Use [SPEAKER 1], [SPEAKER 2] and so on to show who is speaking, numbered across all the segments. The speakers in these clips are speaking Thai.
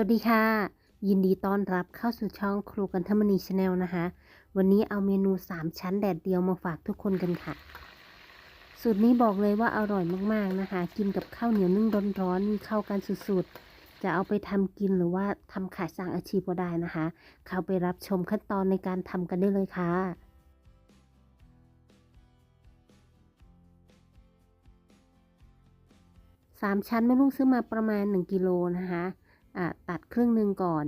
[SPEAKER 1] วัสดีค่ะ ยินดีต้อนรับเข้าสู่ช่องครูกันทมณีชาแนลนะคะ วันนี้เอาเมนู 3 ชั้นแดดเดียวมาฝากทุกคนกันค่ะ สูตรนี้บอกเลยว่าอร่อยมากๆนะคะ กินกับข้าวเหนียวนึ่งร้อนๆนี่เข้ากันสุดๆ จะเอาไปทำกินหรือว่าทำขายสร้างอาชีพก็ได้นะคะ เข้าไปรับชมขั้นตอนในการทำกันได้เลยค่ะสามชั้นแม่ลุงซื้อมาประมาณ 1กิโลนะคะ ตัดครึ่งหนึ่งก่อน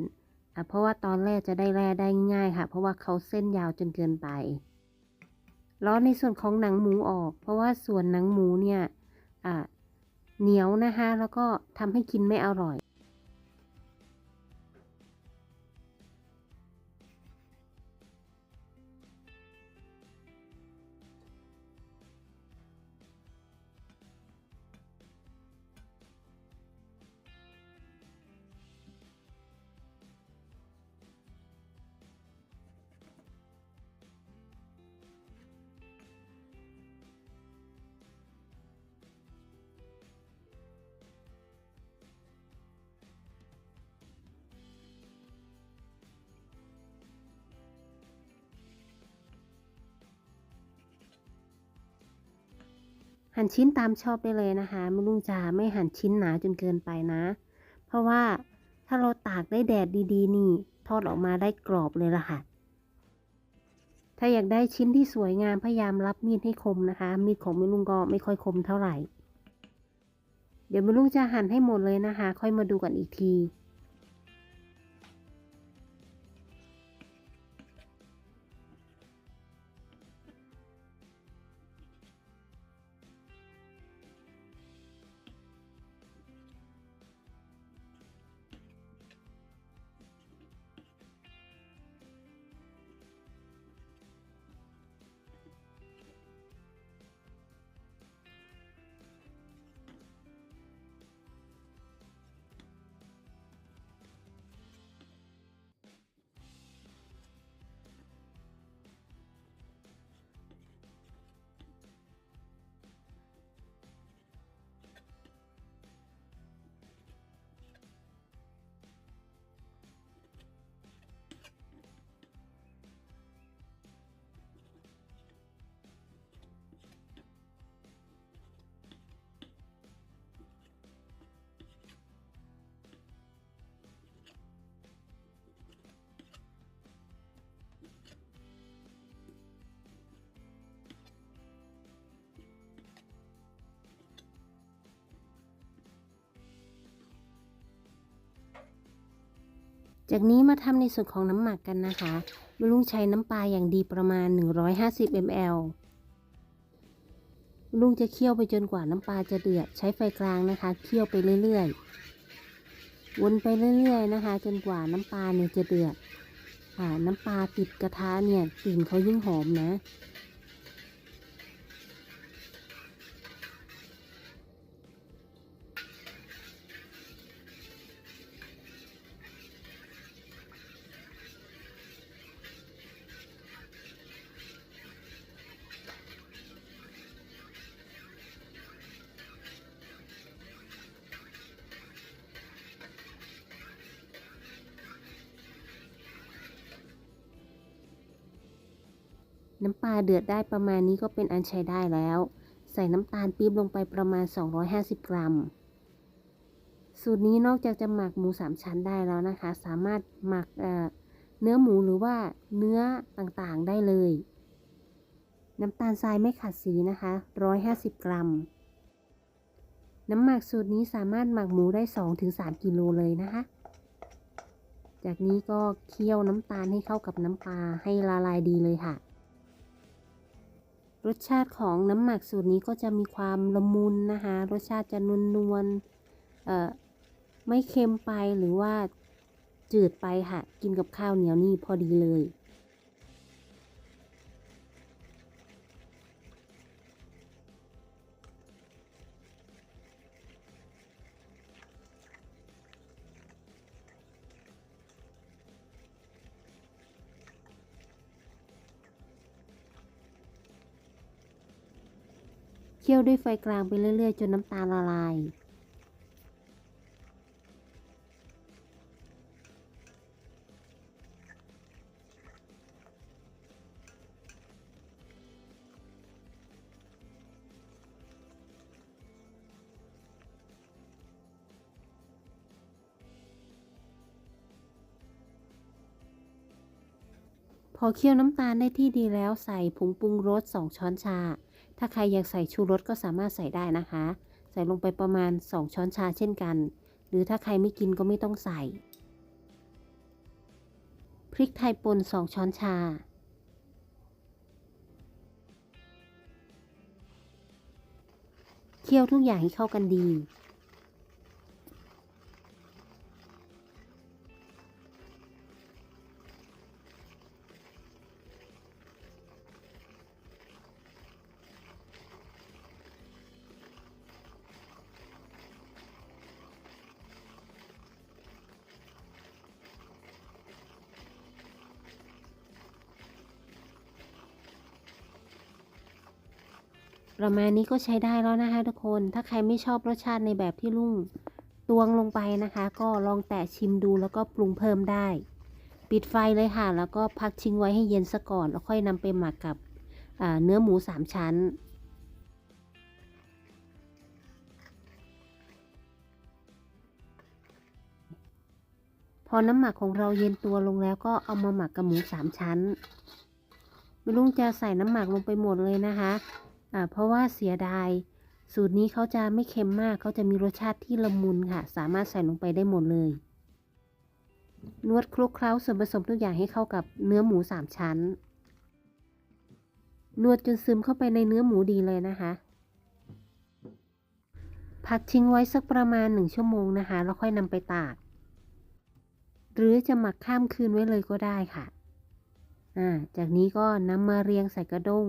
[SPEAKER 1] อเพราะว่าตอนแรกจะได้แร่ได้ง่ายค่ะ เพราะว่าเขาเส้นยาวจนเกินไปล้อในส่วนของหนังหมูออก เพราะว่าส่วนหนังหมูเนี่ยเหนียวนะคะ แล้วก็ทำให้กินไม่อร่อย หั่นชิ้นตามชอบได้เลยนะคะไม่ลุงจะไม่หั่นชิ้นหนาจนเกินไปนะ เพราะว่าถ้าเราตากได้แดดดีๆ นี่ทอดออกมาได้กรอบเลยล่ะค่ะ ถ้าอยากได้ชิ้นที่สวยงามพยายามรับมีดให้คมนะคะ มีดของแม่ลุงก็ไม่ค่อยคมเท่าไหร่ เดี๋ยวแม่ลุงจะหั่นให้หมดเลยนะคะ ค่อยมาดูกันอีกที จากนี้มาทำในส่วนของน้ำหมักกันนะคะแม่ลุงใช้น้ำปลาอย่างดีประมาณ 150 ml ลุงจะเคี่ยวไปจนกว่าน้ำปลาจะเดือด ใช้ไฟกลางนะคะเคี่ยวไปเรื่อยๆ วนไปเรื่อยๆนะคะ จนกว่าน้ำปลาเนี่ยจะเดือดอ่าน้ำปลาติดกระทะเนี่ยกลิ่นเขายิ่งหอมนะ น้ำปลาเดือดได้ประมาณนี้ก็เป็นอันใช้ได้แล้ว ใส่น้ำตาลปี๊บลงไปประมาณ 250 กรัม สูตรนี้นอกจากจะหมักหมูสามชั้นได้แล้วนะคะ สามารถหมักเเนื้อหมูหรือว่าเนื้อต่างๆได้เลย น้ำตาลทรายไม่ขัดสีนะคะ 150 กรัม น้ำหมักสูตรนี้สามารถหมักหมูได้ 2-3 กิโลเลยนะคะจากนี้ก็เคี่ยวน้ำตาลให้เข้ากับน้ำปลาให้ละลายดีเลยค่ะ รสชาติของน้ำหมักสูตรนี้ก็จะมีความละมุนนะคะ รสชาติจะนวลนวลๆเอ่อไม่เค็มไปหรือว่าจืดไปค่ะ กินกับข้าวเหนียวนี่พอดีเลย คี่ยวด้วยไฟกลางไปเรื่อยๆ จนน้ำตาลละลาย พอเคี่ยวน้ำตาลได้ที่ดีแล้วใส่ผงปรุงรส 2 ช้อนชา ถ้าใครอยากใส่ชูรสก็สามารถใส่ได้นะคะ ใส่ลงไปประมาณ 2 ช้อนชาเช่นกัน หรือถ้าใครไม่กินก็ไม่ต้องใส่ พริกไทยป่น 2 ช้อนชา เคี่ยวทุกอย่างให้เข้ากันดี ประมาณนี้ก็ใช้ได้แล้วนะคะทุกคน ถ้าใครไม่ชอบรสชาติในแบบที่ลุงตวงลงไปนะคะ ก็ลองแตะชิมดูแล้วก็ปรุงเพิ่มได้ ปิดไฟเลยค่ะ แล้วก็พักทิ้งไว้ให้เย็นซะก่อน แล้วค่อยนำไปหมักกับเนื้อหมูสามชั้นพอน้ำหมักของเราเย็นตัวลงแล้วก็เอามาหมักกับหมูสามชั้นไม่ลุงจะใส่น้ำหมักลงไปหมดเลยนะคะ เพราะว่าเสียดาย สูตรนี้เขาจะไม่เค็มมากเขาจะมีรสชาติที่ละมุนค่ะ สามารถใส่ลงไปได้หมดเลย นวดคลุกเคล้าส่วนผสมทุกอย่างให้เข้ากับเนื้อหมูสามชั้น นวดจนซึมเข้าไปในเนื้อหมูดีเลยนะคะ พักทิ้งไว้สักประมาณหนึ่งชั่วโมงนะคะ แล้วค่อยนำไปตาก หรือจะหมักข้ามคืนไว้เลยก็ได้ค่ะ อ่า จากนี้ก็นำมาเรียงใส่กระด้ง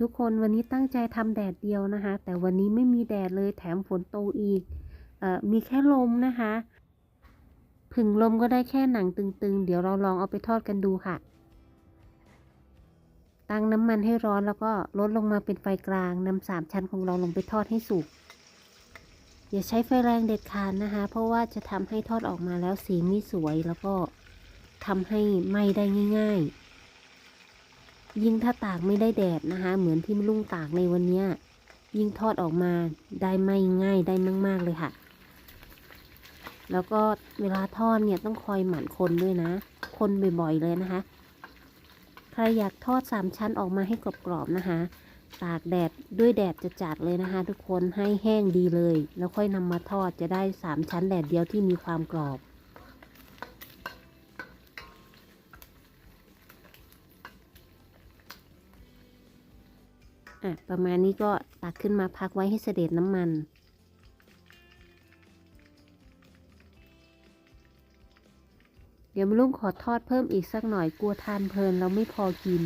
[SPEAKER 1] ทุกคนวันนี้ตั้งใจทำแดดเดียวนะคะ แต่วันนี้ไม่มีแดดเลยแถมฝนตกอีกเอ่อมีแค่ลมนะคะ ผึ่งลมก็ได้แค่หนังตึงๆ เดี๋ยวเราลองเอาไปทอดกันดูค่ะ ตั้งน้ำมันให้ร้อนแล้วก็ลดลงมาเป็นไฟกลางนำสามชั้นของเราลงไปทอดให้สุกอย่าใช้ไฟแรงเด็ดขาดนะคะ เพราะว่าจะทำให้ทอดออกมาแล้วสีไม่สวยแล้วก็ทำให้ไหม้ได้ง่าย ๆ ยิ่งถ้าตากไม่ได้แดดนะคะ เหมือนที่ลุงตากในวันนี้ยิ่งทอดออกมาได้ไม่ง่ายได้มากๆเลยค่ะ แล้วก็เวลาทอดเนี่ยต้องคอยหมั่นคนด้วยนะ คนบ่อยๆเลยนะคะ ใครอยากทอดสามชั้นออกมาให้กรอบๆนะคะ ตากแดดด้วยแดดจะจัดเลยนะคะ ทุกคนให้แห้งดีเลย แล้วค่อยนำมาทอดจะได้สามชั้นแดดเดียวที่มีความกรอบ อะประมาณนี้ก็ตักขึ้นมาพักไว้ให้เสด็จน้ำมัน เดี๋ยวมลุงขอทอดเพิ่มอีกสักหน่อยกลัวทานเพลินเราไม่พอกิน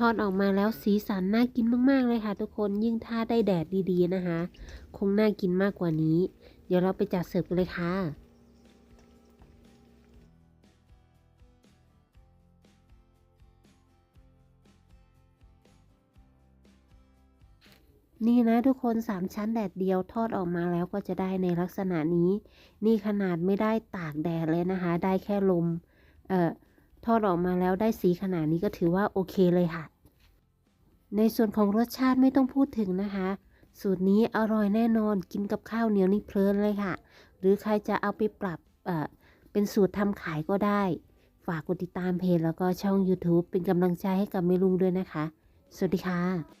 [SPEAKER 1] ทอดออกมาแล้วสีสันน่ากินมากๆเลยค่ะ ทุกคนยิ่งถ้าได้แดดดีๆนะคะ คงน่ากินมากกว่านี้ เดี๋ยวเราไปจัดเสิร์ฟกันเลยค่ะนี่นะทุกคนสามชั้นแดดเดียวทอดออกมาแล้วก็จะได้ในลักษณะนี้ นี่ขนาดไม่ได้ตากแดดเลยนะคะ ได้แค่ลม เอ่อ ทอดออกมาแล้วได้สีขนาดนี้ก็ถือว่าโอเคเลยค่ะ ในส่วนของรสชาติไม่ต้องพูดถึงนะคะ สูตรนี้อร่อยแน่นอนกินกับข้าวเหนียวนี่เพลินเลยค่ะ หรือใครจะเอาไปปรับเป็นสูตรทำขายก็ได้ ฝากกดติดตามเพจแล้วก็ช่อง YouTube เป็นกำลังใจให้กับเมลุงด้วยนะคะ สวัสดีค่ะ